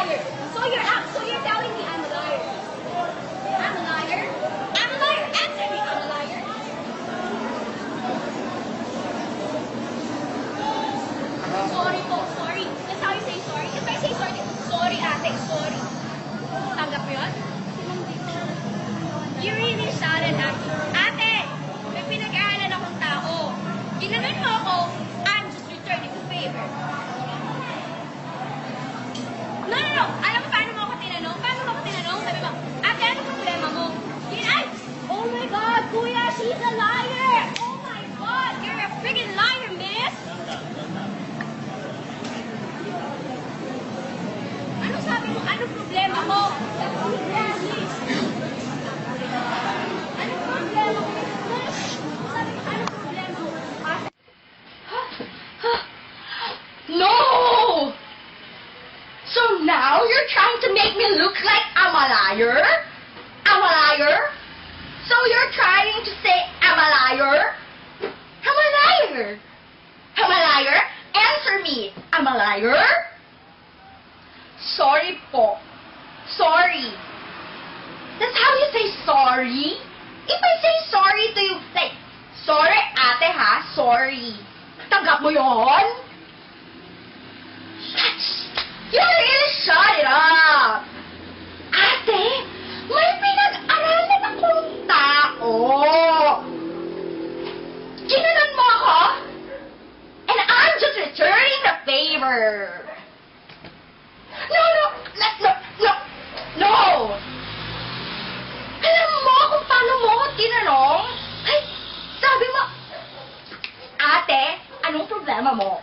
So you're up. So you're telling me I'm a liar. I'm a liar. I'm a liar. Answer me. I'm a liar. Sorry po. Sorry. That's how you say sorry. If I say sorry, sorry ate. Sorry. Tanggap yun? You really shouted at me. Ate! She's a liar! Oh my God, you're a freaking liar, miss! Ano sabi mo? Ano problema mo? Ano problema? Ano problema? No! So now you're trying to make me look like I'm a liar? I'm a liar? So you're trying to say I'm a liar? I'm a liar. I'm a liar? Answer me. I'm a liar? Sorry po. Sorry. That's how you say sorry? If I say sorry to you, like, sorry ate ha, sorry. Tanggap mo yon? You really shut it up! Favor. No, no, no, no, no, no! Alam mo kung paano mo ako tinanong? Ay, sabi mo, ate, anong problema mo?